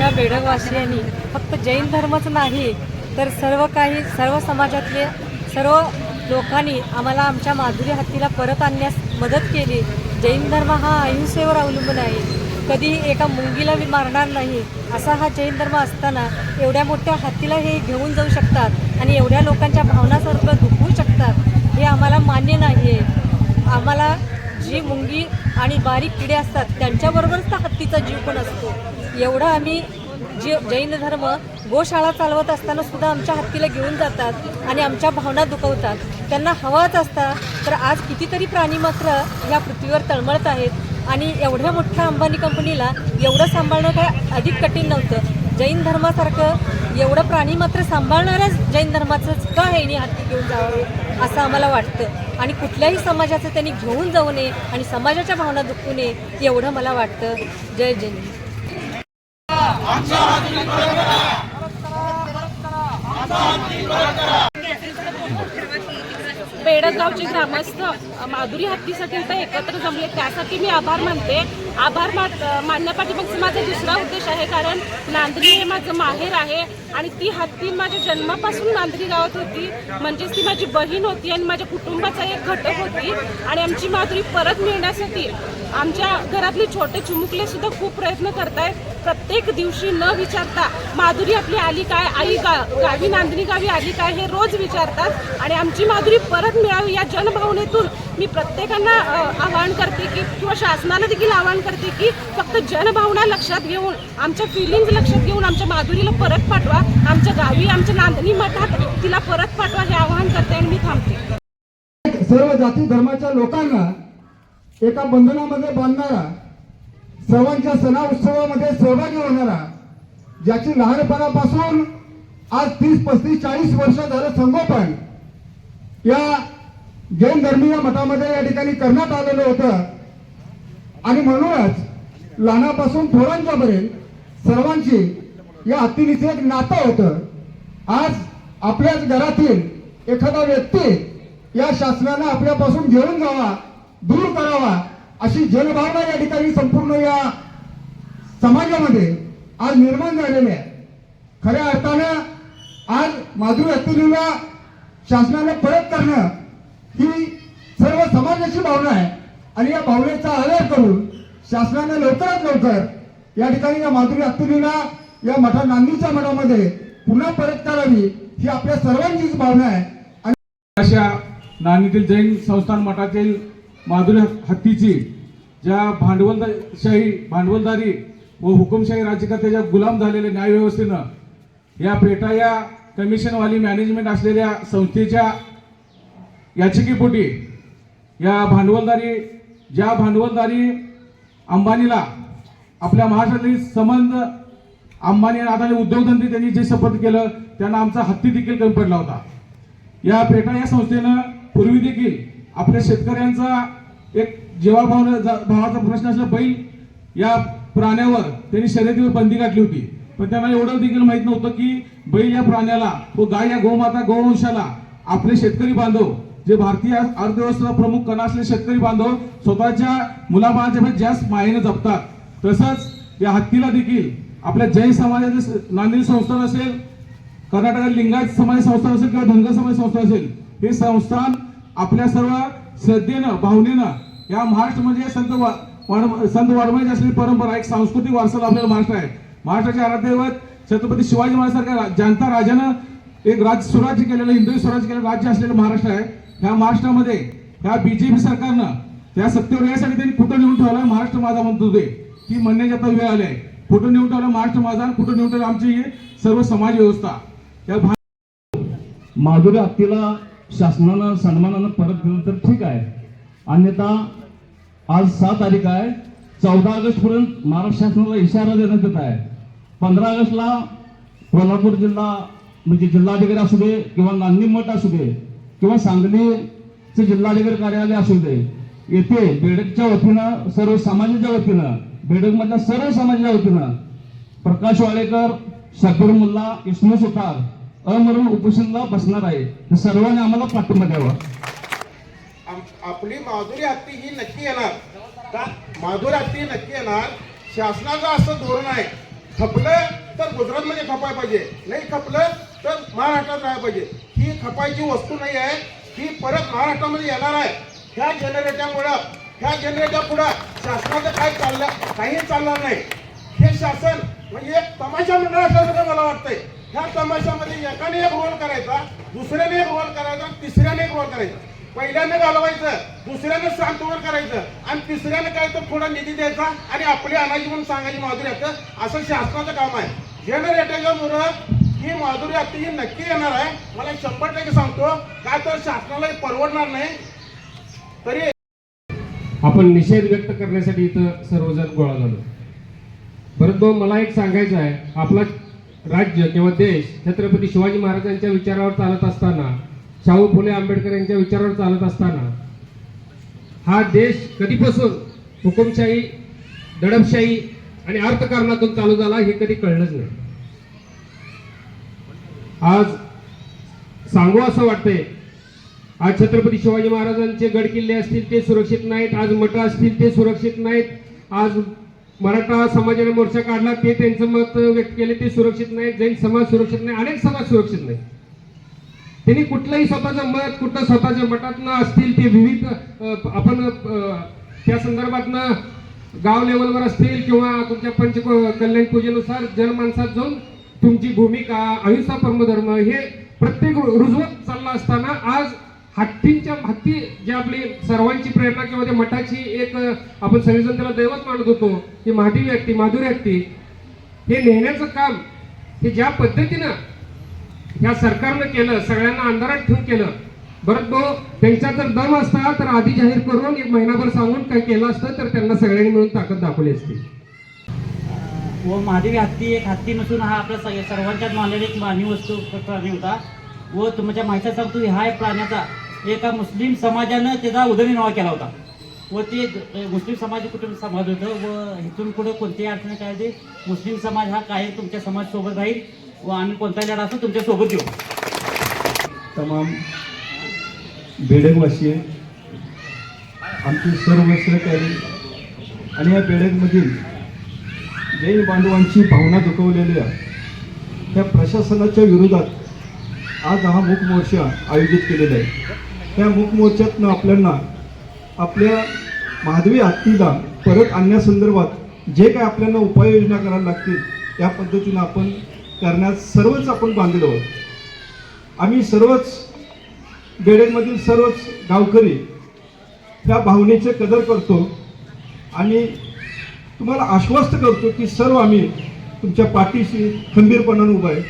आमच्या बेडगवासियांनी फक्त जैन धर्मच नाही तर सर्व काही सर्व समाजातले सर्व लोकांनी आम्हाला आमच्या माधुरी हत्तीला परत आणण्यास मदत केली. जैन धर्म हा अहिंसेवर अवलंबून आहे. कधी एका मुंगीला बी मारणार नाही असा हा जैन धर्म असताना एवढ्या मोठ्या हत्तीला हे घेऊन जाऊ शकतात आणि एवढ्या लोकांच्या भावनासारखं दुखवू शकतात हे आम्हाला मान्य नाही आहे आम्हाला जी मुंगी आणि बारीक किडे असतात त्यांच्याबरोबरच तर हत्तीचा जीव पण असतो. एवढं आम्ही जी जैन धर्म गोशाळा चालवत असताना सुद्धा आमच्या हत्तीला घेऊन जातात आणि आमच्या भावना दुखवतात. त्यांना हवाच असता तर आज कितीतरी प्राणी मात्र या पृथ्वीवर तळमळत आहेत आणि एवढ्या मोठ्या अंबानी कंपनीला एवढं सांभाळणं काय अधिक कठीण नव्हतं. जैन धर्मासारखं एवढं प्राणी मात्र सांभाळणाऱ्याच जैन धर्माचंच का हे हत्ती घेऊन जावे असं आम्हाला वाटतं. आणि कुठल्याही समाजाचं त्यांनी घेऊन जाऊ नये आणि समाजाच्या भावना दुखवू नये एवढं मला वाटतं. जय जैन. बेडगावचे ग्रामस्थ माधुरी हत्तीसाठी आता एकत्र जमले त्यासाठी मी आभार मानते. आभार मा- मानण्यापाठीमागचा माझा दुसरा उद्देश आहे कारण नांदणी हे माझं माहेर आहे आणि ती हत्ती माझ्या जन्मापासून नांदणी गावात होती. म्हणजेच ती माझी बहीण होती आणि माझ्या कुटुंबाचा एक घटक होती आणि आमची माधुरी परत मिळण्यासाठी आमच्या घरातले छोटे चिमुकले सुद्धा खूप प्रयत्न करतायत. प्रत्येक दिवशी न विचारता माधुरी आपली आली काय आई गा गावी नांदणी गावी आली काय हे रोज विचारतात आणि आमची माधुरी परत मिळावी या जनभावनेतून मी प्रत्येकांना आवाहन करते की किंवा शासनाला देखील आवाहन करते की फक्त जनभावना लक्षात घेऊन आमच्या फिलिंग्ज लक्षात घेऊन आमच्या माधुरीला परत पाठवा. आमच्या गावी आमच्या नांदणी मठात तिला परत पाठवा हे आवाहन करते आणि मी थांबते. सर्व जाती धर्माच्या लोकांना एका बंधनामध्ये बांधणारा सर्वांच्या सणा उत्सवामध्ये सहभागी होणारा ज्याची लहानपणापासून आज तीस पस्तीस चाळीस वर्ष झालं संगोपन या जैन धर्मीय मठामध्ये या ठिकाणी करण्यात आलेलं होतं. आणि म्हणूनच लहानापासून थोरांच्या पर्यंत सर्वांची या हत्तीनीचं एक नातं होतं. आज आपल्याच घरातील एखादा व्यक्ती या शासनानं आपल्यापासून घेऊन जावा दूर करावा अशी जनभावना या ठिकाणी संपूर्ण या समाजामध्ये आज निर्माण झालेली आहे. खऱ्या अर्थानं आज माधुरी हत्तीनीला शासनाने परत करणं ही सर्व समाजाची भावना आहे. आणि या भावनेचा आदर करून शासनाने लवकरात लवकर या ठिकाणी या माधुरी अत्तुरीला या मठा नांदीच्या मठामध्ये पुन्हा परत करावी ही आपल्या सर्वांचीच भावना आहे. आणि अशा नांदीतील जैन संस्थान मठातील माधुरी हत्तीची ज्या भांडवलशाही भांडवलदारी व हुकुमशाही राज्यकर्त्याच्या गुलाम झालेल्या न्यायव्यवस्थेनं या पेटा या कमिशनवाली मॅनेजमेंट असलेल्या संस्थेच्या याचिकेपोटी या भांडवलदारी ज्या भांडवलदारी अंबानीला आपल्या महाराष्ट्रातील संबंध अंबानी आणि अदानी उद्योगधंदे त्यांनी जे शपथ केलं त्यांना आमचा हत्ती देखील कमी पडला होता. या पेटा या संस्थेनं पूर्वी देखील आपल्या शेतकऱ्यांचा एक जीवाभाव भावाचा प्रश्न असला बैल या प्राण्यावर त्यांनी शर्यतीवर बंदी घातली होती. पण त्यांना एवढं देखील माहीत नव्हतं की बैल या प्राण्याला व गाय या गोमाता गोवंशाला आपले शेतकरी बांधव जे भारतीय अर्थव्यवस्थेचा प्रमुख कणा असलेले शेतकरी बांधव स्वतःच्या मुलाबाळाच्या जास्त मायेने जपतात. तसंच या हत्तीला देखील आपल्या जैन समाजाचे नांदेड संस्थान असेल कर्नाटकात लिंगायत समाज संस्थान असेल किंवा धनगर समाज संस्था असेल हे संस्थान आपल्या सर्व श्रद्धेनं भावनेनं या महाराष्ट्र म्हणजे संत वा- संत वाढवायची असलेली परंपरा एक सांस्कृतिक वारसा आपल्याला महाराष्ट्र आहे. महाराष्ट्राचे आराध्यदैवत छत्रपती शिवाजी महाराजांसारख्या जनता राजानं एक राज्य स्वराज्य केलेलं हिंदू स्वराज्य केलेलं राज्य असलेलं महाराष्ट्र आहे. ह्या महाराष्ट्रामध्ये ह्या बीजेपी सरकारनं त्या सत्तेवर यासाठी त्यांनी कुठं नेऊन ठेवला? महाराष्ट्र माझा म्हणतो होते ती म्हणण्याची आता वेळ आली आहे. कुठं नेऊन ठेवला? महाराष्ट्र माझा कुठं नेऊन ठेवला? आमची सर्व समाज व्यवस्था. त्या माधुरी हत्तीला शासनानं सन्मानानं परत दिलं तर ठीक आहे. अन्यथा आज सहा तारीख आहे. चौदा ऑगस्ट पर्यंत महाराष्ट्र शासनाला इशारा देण्यात येत आहे. पंधरा ऑगस्टला कोल्हापूर जिल्हा म्हणजे जिल्हाधिकारी असू दे किंवा नांदी मठ असू दे किंवा सांगलीचे जिल्हाधिकारी कार्यालय असू दे येथे बेडकच्या वतीनं सर्व समाजाच्या वतीनं बेडकमधल्या सर्व समाजाच्या वतीनं प्रकाश वाडेकर शबीर मुल्ला इस्मू सुतार अमरून उपोषणला बसणार आहे. तर सर्वांनी आम्हाला पाठिंबा द्यावा. आपली माधुरी हत्ती ही नक्की येणार. का? माधुरी हत्ती नक्की येणार. शासनाचं असं धोरण आहे. खपलं तर गुजरातमध्ये खपाय पाहिजे. नाही खपलं तर महाराष्ट्रात राहायला पाहिजे. ही खपायची वस्तू नाही आहे. ही परत महाराष्ट्रामध्ये येणार आहे. ह्या जनरेटरमुळं ह्या जनरेटर पुढं शासनाचं काय चाललं काही चालणार नाही. हे शासन म्हणजे एक तमाशा मंडळ असल्यासारखं मला वाटतंय. ह्या तमाशामध्ये एकाने एक रोल करायचा दुसऱ्याने एक रोल करायचा तिसऱ्याने एक रोल करायचा. पहिल्याने घालवायचं दुसऱ्याने सांत्वन करायचं आणि तिसऱ्याने काय तर थोडा निधी द्यायचा आणि आपली अनाजी म्हणून सांगायची माधुरी असं शासनाचं काम आहे. जनरेटरच्या मुळं ही माधुरी आता ही नक्की येणार आहे. मला शंभर टक्के सांगतो काय तर शासनाला हे परवडणार नाही. तरी आपण निषेध व्यक्त करण्यासाठी इथं सर्वजण गोळा झालो. परंतु मला एक सांगायचं आहे आपला राज्य किंवा देश छत्रपती शिवाजी महाराजांच्या विचारावर चालत असताना शाहू फुले आंबेडकर यांच्या विचारावर चालत असताना हा देश कधीपासून हुकुमशाही दडपशाही आणि अर्थकारणातून चालू झाला हे कधी कळलंच नाही. आज सांगू असं वाटतंय आज छत्रपती शिवाजी महाराजांचे गड किल्ले असतील ते सुरक्षित नाहीत आज मठ असतील ते सुरक्षित नाहीत आज मराठा समाजाने मोर्चा काढला ते त्यांचं मत व्यक्त केले ते सुरक्षित नाहीत जैन समाज सुरक्षित नाही अनेक समाज सुरक्षित नाही त्यांनी कुठलंही स्वतःचं मत कुठं स्वतःच्या मठातनं असतील ते विविध आपण त्या संदर्भातनं गाव लेवलवर असतील किंवा तुमच्या पंच कल्याण पूजेनुसार जनमानसात जाऊन तुमची भूमिका अहिंसा परमधर्म हे प्रत्येक रुजवत चालला असताना आज हत्तींच्या हत्ती जे आपली सर्वांची प्रेरणा किंवा त्या मठाची एक आपण सगळेजण त्याला दैवत मानत होतो की महादेवी हत्ती माधुरी हत्ती हे नेण्याचं काम हे ज्या पद्धतीनं ह्या सरकारनं केलं सगळ्यांना अंधारात ठेवून केलं बरं तो त्यांचा जर दम असता तर आधी जाहीर करून एक महिनाभर सांगून काय केलं असतं तर त्यांना सगळ्यांनी मिळून ताकद दाखवली असती. व महादेवी हत्ती एक हत्ती नसून हा आपल्या स- सर्वांच्याच मानलेला एक मानवी वस्तू प्राणी होता. व तुमच्या माहिती सांगतो हा एक प्राण्याचा एका मुस्लिम समाजानं त्याचा उदरनिर्वाह केला होता. व ते मुस्लिम समाज कुठून समाज होतं व इथून पुढे कोणत्याही अडचणी काय ते मुस्लिम समाज हा काय तुमच्या समाजसोबत राहील व आम्ही कोणता लढा असतो तुमच्यासोबत येऊ तमाम बेडगवासीय आमची सर्व सहकारी आणि या बेडकमधील जैन बांधवांची भावना दुखवलेल्या त्या प्रशासनाच्या विरोधात आज हा मुखमोर्चा आयोजित केलेला आहे. त्या मूक आपल्याला आपल्या माधवी हत्तीला परत आणण्यासंदर्भात जे काय आपल्याला उपाययोजना करायला लागतील त्या पद्धतीनं आपण करण्यास सर्वच आपण बांधलो आहोत. आम्ही सर्वच बेडेमधील सर्वच गावकरी त्या भावनेचे कदर करतो आणि तुम्हाला आश्वस्त करतो की सर्व आम्ही तुमच्या पाठीशी खंबीरपणानं उभा आहे.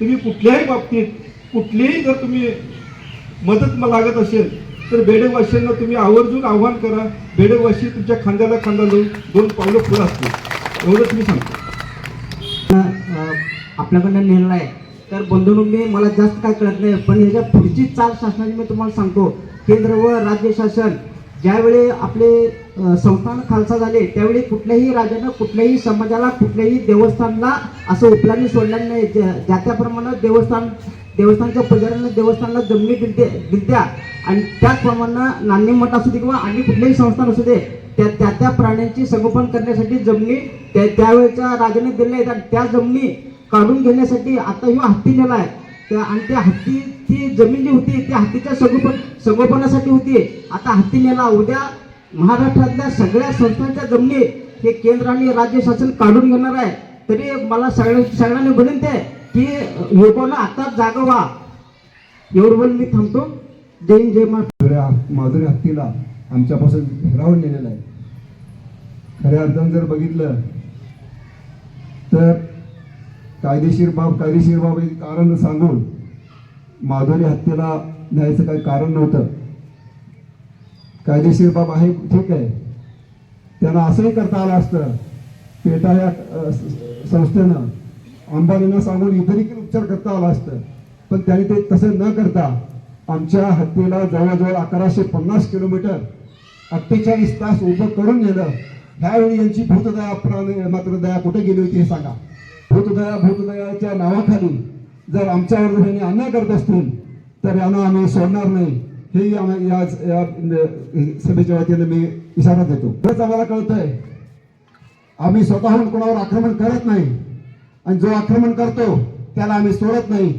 तुम्ही कुठल्याही बाबतीत कुठलीही जर तुम्ही मदत लागत असेल तर बेडेवाशींना तुम्ही आवर्जून आव्हान करा. बेडेवाशी तुमच्या खांद्याला खांदा लावून दोन पावलं पुढं असतील. एवढंच मी सांगतो. आपल्याकडनं नेलं आहे. तर बंधूंनो मला जास्त काय कळत नाही पण ह्याच्या पुढची चाल शासनाची मी तुम्हाला सांगतो. केंद्र व राज्य शासन ज्यावेळी आपले संस्थान खालसा झाले त्यावेळी कुठल्याही राजानं कुठल्याही समाजाला कुठल्याही देवस्थानला असं उपलाने सोडल्यानं नाही. ज्या ज्या त्याप्रमाणे देवस्थान देवस्थानच्या पुजाऱ्यांना देवस्थानला जमिनी दिलते दिलत्या. आणि त्याचप्रमाणे नाणे मठ असू दे किंवा आणि कुठलेही संस्थान असू दे त्या त्या त्या प्राण्यांची संगोपन करण्यासाठी जमिनी त्या त्यावेळेच्या राजाने दिल्या आहेत. आणि त्या जमिनी काढून घेण्यासाठी आता ह्यो हत्ती नेला आहे. त्या आणि त्या हत्तीची जमीन जी होती ती हत्तीच्या संगोपन संगोपनासाठी होती. आता हत्ती नेला. उद्या महाराष्ट्रातल्या सगळ्या संस्थांच्या जमिनी हे केंद्र आणि राज्य शासन काढून घेणार आहे. तरी मला सगळ्या सगळ्यांनी विनंती आहे की लोकांना आता जागा व्हा एवढं मी थांबतो. जय जय महाराष्ट्र. माधुरी हत्तीला आमच्यापासून हिरावून नेलेलं आहे. खऱ्या अर्थानं जर बघितलं तर कायदेशीर बाब कायदेशीर बाब हे कारण सांगून माधुरी हत्तीला न्यायचं काही कारण नव्हतं. कायदेशीर बाब आहे ठीक आहे. त्यांना असंही करता आलं असतं पेटा या संस्थेनं अंबानींना सांगून इतर देखील उपचार करता आला असतं. पण त्यांनी ते तसं न करता आमच्या हत्तीला जवळजवळ अकराशे पन्नास किलोमीटर अठ्ठेचाळीस तास उभं करून नेलं. ह्यावेळी यांची भूतदया प्राण मात्र दया कुठे गेली होती हे सांगा. भूतदया भूतदयाच्या नावाखाली जर आमच्यावर जर अन्याय करत असतील तर यांना आम्ही सोडणार नाही. हेही आम्ही या या सभेच्या वतीने मी इशारा देतो. खरंच आम्हाला कळतंय आम्ही स्वतःहून कोणावर आक्रमण करत नाही. आणि जो आक्रमण करतो त्याला आम्ही सोडत नाही.